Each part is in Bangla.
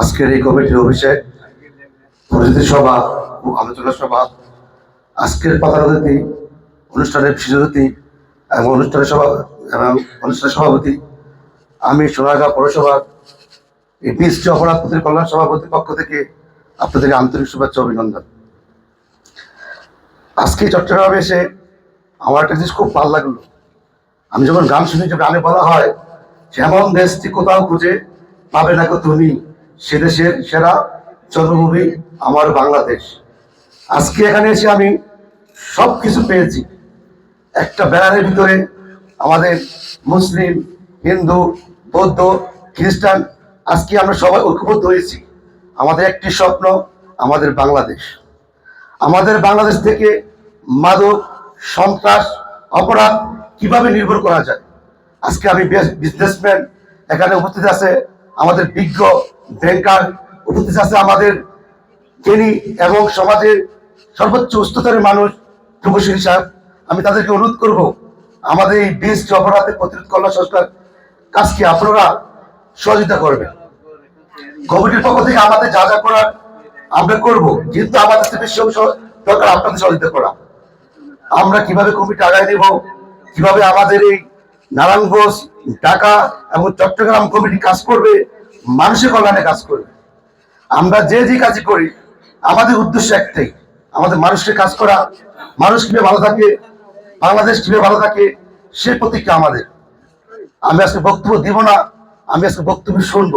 আজকের এই কমিটির অভিষেক পরিচিতি সভা ও আলোচনা সভা, আজকের প্রধানতি অনুষ্ঠানের বিশেষতি এবং অনুষ্ঠানের সভা এবং অনুষ্ঠানের সভাপতি, আমি সোনারগাঁ পৌরসভার এই বিশটি অপরাধ প্রতির কল্যাণ সভাপতির পক্ষ থেকে আপনাদের আন্তরিক শুভেচ্ছা অভিনন্দন। আজকে চট্টগ্রামে এসে আমার একটা জিনিস খুব ভালো লাগল। আমি যখন গান শুনি যে গানে বলা হয়, যেমন দেশটি কোথাও খুঁজে পাবে না তুমি সে দেশের সেরা জন্মভূমি আমার বাংলাদেশ। আজকে এখানে এসে আমি সব কিছু পেয়েছি। একটা ব্যানারের ভিতরে আমাদের মুসলিম, হিন্দু, বৌদ্ধ, খ্রিস্টান, আজকে আমরা সবাই ঐক্যবদ্ধ হয়েছি। আমাদের একটি স্বপ্ন, আমাদের বাংলাদেশ। আমাদের বাংলাদেশ থেকে মাদক, সন্ত্রাস, অপরাধ কীভাবে নির্ভর করা যায়? আজকে আমি বিজনেসম্যান এখানে উপস্থিত আছে আমাদের বিজ্ঞ ব্যাংকার উপস্থিত আছে আমাদের জ্ঞানী এবং সমাজের সর্বোচ্চ উচ্চতরের মানুষ যুবশ্রী সাহেব। আমি তাদেরকে অনুরোধ করব, আমাদের এই বীজ অপরাধের প্রতিরোধ কল্যাণ সংস্কার কাজকে আপনারা সহযোগিতা করবেন। কমিটির পক্ষ থেকে আমাদের যা যা করার আমরা করব কিন্তু আমাদের বেশি অংশ দরকার, আপনাদের সহযোগিতা করা। আমরা কীভাবে কমিটি আগায় নেব, কীভাবে আমাদের এই নারায়ণগঞ্জ ঢাকা এবং চট্টগ্রাম কমিটি কাজ করবে মানুষের কল্যাণে কাজ করবে আমরা যে যে কাজই করি, আমাদের উদ্দেশ্য একটাই, আমাদের মানুষকে কাজ করা। মানুষ কীভাবে ভালো থাকে, বাংলাদেশ কীভাবে ভালো থাকে, সে প্রতীক্ষা আমাদের। আমি আজকে বক্তব্য দিব না, আমি আজকে বক্তব্য শুনব।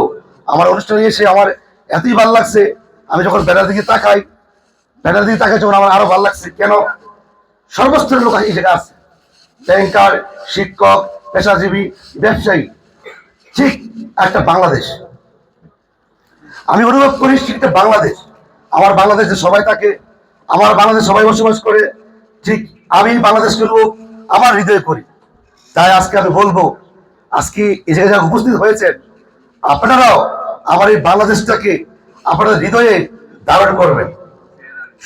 আমার অনুষ্ঠানে এসে আমার এতই ভালো লাগছে, আমি যখন ব্যানার দিকে তাকাই, ব্যানার দিকে তাকাই যখন আমার আরও ভালো লাগছে, কেন? সর্বস্তরের লোক এই জায়গায় আছে। ব্যাংকার, শিক্ষক, পেশাজীবী, ব্যবসায়ী, ঠিক একটা বাংলাদেশ। আমি অনুভব করি সেটা বাংলাদেশ। আমার বাংলাদেশে সবাই থাকে, আমার বাংলাদেশ সবাই বসবাস করে। ঠিক আমি বাংলাদেশকে লোক, আমার হৃদয়ে করি। তাই আজকে আমি বলব, আজকে এই জায়গায় উপস্থিত হয়েছেন, আপনারাও আমার এই বাংলাদেশটাকে আপনাদের হৃদয়ে ধারণ করবেন।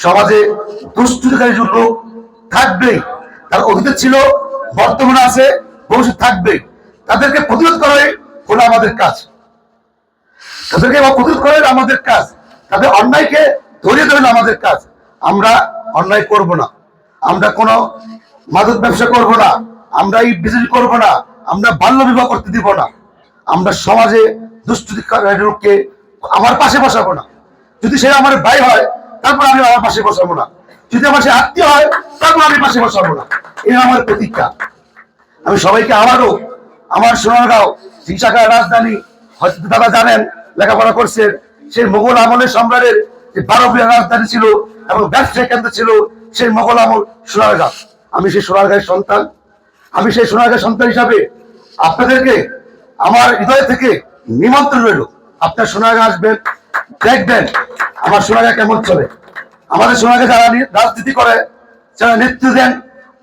সমাজে দুষ্কৃতিকারী লোক থাকবেই তার অতীতে ছিল, বর্তমানে আছে, ভবিষ্যৎ থাকবে। তাদেরকে প্রতিরোধ করাই হলো আমাদের কাজ। তাদেরকে প্রতিরোধ করাই আমাদের কাজ। তাদের অন্যায়কে ধরিয়ে দেবেন আমাদের কাজ। আমরা অন্যায় করব না। আমরা কোনো মাদক ব্যবসা করব না। আমরা এই বিজনেস করব না। আমরা বাল্য বিবাহ করতে দিব না। আমরা সমাজে লোককে আমার পাশে বসাবো না। যদি সে আমার ভাই হয়, তারপর আমি আমার পাশে বসাবো না। যদি আমার সে আত্মীয় হয়, তারপর আমি পাশে বসাবো না। এই আমার প্রতীক্ষা আমি সবাইকে আবারও আমার সোনারগাঁও শিক্ষাকার রাজধানী হয়তো দাদা জানেন, লেখাপড়া করছেন। সেই মোগল আমলের সম্রাটের যে বারো বিহার রাজধানী ছিল এবং ব্যবসায়ী কেন্দ্র ছিল, সেই মোগল আমল সোনারগাঁও আমি সেই সোনারগাঁয়ের সন্তান। আমি সেই সোনারগাঁয়ের সন্তান হিসাবে আপনাদেরকে আমার হৃদয় থেকে নিমন্ত্রণ রইল। আপনার সোনারগাঁ আসবেন, দেখবেন আমার সোনারগাঁ কেমন চলে। আমাদের সোনারগাঁ যারা রাজনীতি করে, যারা নেতৃত্ব দেন,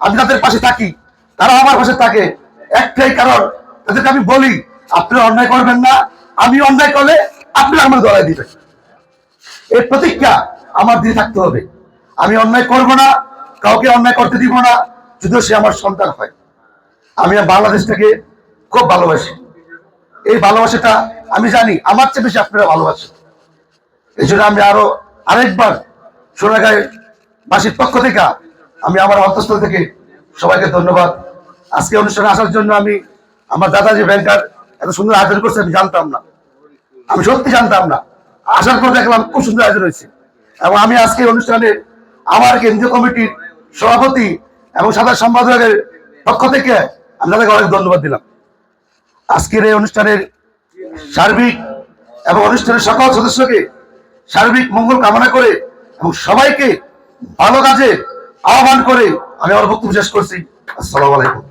আমি তাদের পাশে থাকি। তারা আমার পাশে থাকে। একটাই কারণ, তাদেরকে আমি বলি আপনারা অন্যায় করবেন না, আমি অন্যায় করলে আপনি আমার দলায় দিবেন। এই প্রতিজ্ঞা আমার দিয়ে থাকতে হবে। আমি অন্যায় করব না, কাউকে অন্যায় করতে দিব না, যদিও সে আমার সন্তান হয়। আমি বাংলাদেশটাকে খুব ভালোবাসি। এই ভালোবাসাটা আমি জানি, আমার চেয়ে বেশি আপনারা ভালোবাসেন। এই জন্য আমি আরও আরেকবার সোনাগাঁয়ের বাসীর পক্ষ থেকে আমি আমার অন্তঃস্থল থেকে সবাইকে ধন্যবাদ। আজকে অনুষ্ঠানে আসার জন্য আমি আমার দাদা যে ব্যাংকার এত সুন্দর আয়োজন করছে, আমি জানতাম না। আমি সত্যি জানতাম না। আসার পর দেখলাম খুব সুন্দর আয়োজন হয়েছে। এবং আমি আজকে অনুষ্ঠানে আমার কেন্দ্রীয় কমিটির সভাপতি এবং সাধারণ সম্পাদকের পক্ষ থেকে আমি তাদেরকে অনেক ধন্যবাদ দিলাম। আজকের এই অনুষ্ঠানের সার্বিক এবং অনুষ্ঠানের সকল সদস্যকে সার্বিক মঙ্গল কামনা করে এবং সবাইকে ভালো কাজে আহ্বান করে আমি আমার বক্তব্য শেষ করছি। আসসালামু আলাইকুম।